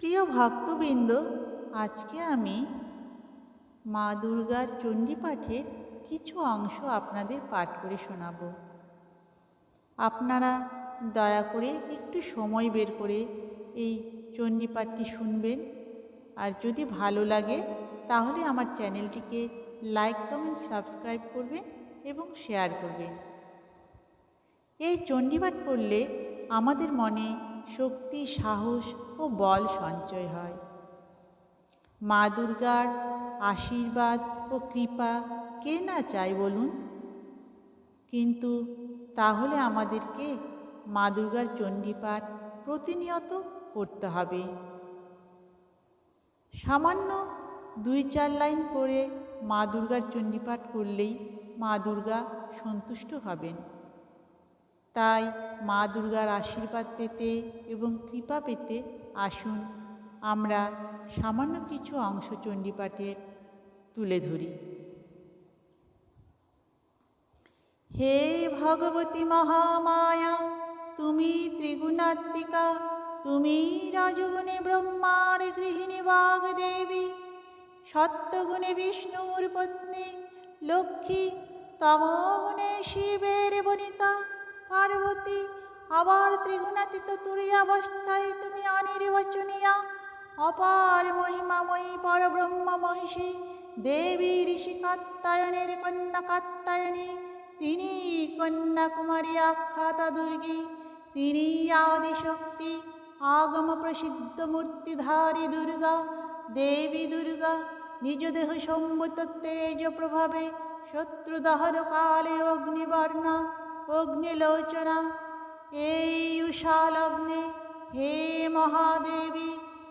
প্রিয় ভক্তবৃন্দ, আজকে আমি মা দুর্গার চণ্ডীপাঠের কিছু অংশ আপনাদের পাঠ করে শোনাব। আপনারা দয়া করে একটু সময় বের করে এই চণ্ডীপাঠটি শুনবেন। আর যদি ভালো লাগে, তাহলে আমার চ্যানেলটিকে লাইক, কমেন্ট, সাবস্ক্রাইব করবেন এবং শেয়ার করবেন। এই চণ্ডীপাঠ পড়লে আমাদের মনে শক্তি, সাহস ও বল সঞ্চয় হয়। মা দুর্গার আশীর্বাদ ও কৃপা কে না চায় বলুন? কিন্তু তাহলে আমাদেরকে মা দুর্গার চণ্ডীপাঠ প্রতিনিয়ত করতে হবে। সামান্য দুই চার লাইন করে মা দুর্গার চণ্ডীপাঠ করলেই মা দুর্গা সন্তুষ্ট হবেন। তাই মা দুর্গার আশীর্বাদ পেতে এবং কৃপা পেতে আসুন। আমরা সামান্য কিছু অংশ চণ্ডীপাঠের তুলে ধরি। হে ভগবতী মহামায়া, তুমি ত্রিগুণাত্মিকা, তুমি রাজগুণে ব্রহ্মার গৃহিণী বাগদেবী, সত্যগুণে বিষ্ণুর পত্নী লক্ষ্মী, তমগুণে শিবের বনিতা পার্বতী, আবার ত্রিগুণাতীত তুরীয়াবস্থায় তুমি অনির্বচনীয়া, অপার মহিমাময়ী পরব্রহ্ম মহিষী, দেবী ঋষি কাত্তায়নের কন্যা কাত্তায়নী তিনি কন্যাকুমারী আখ্যাতা দুর্গী, তিনি আদিশক্তি, আগম প্রসিদ্ধ মূর্তিধারী দুর্গা, দেবী দুর্গা, নিজ দেহ সম্ভূত তেজ প্রভাবে শত্রুদহর কালে অগ্নিবর্ণা অগ্নিলোচনা। এই উষালগ্নে হে মহাদেবী,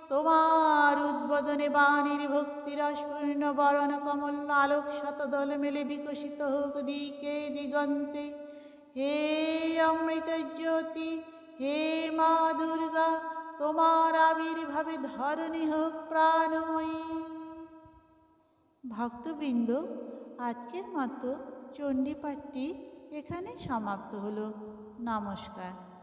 তোমার উদ্বোধনে বাণীর ভক্তির ভক্তিরসপূর্ণ বরণ কমল আলোক শতদল মেলে বিকশিত হোক দিকে দিগন্তে। হে অমৃত জ্যোতি, হে মা দুর্গা, তোমার আবির্ভাবে ধরণী হোক প্রাণময়ী। ভক্তবৃন্দ, আজকের মতো চণ্ডীপাঠটি এখানে সমাপ্ত হলো। নমস্কার।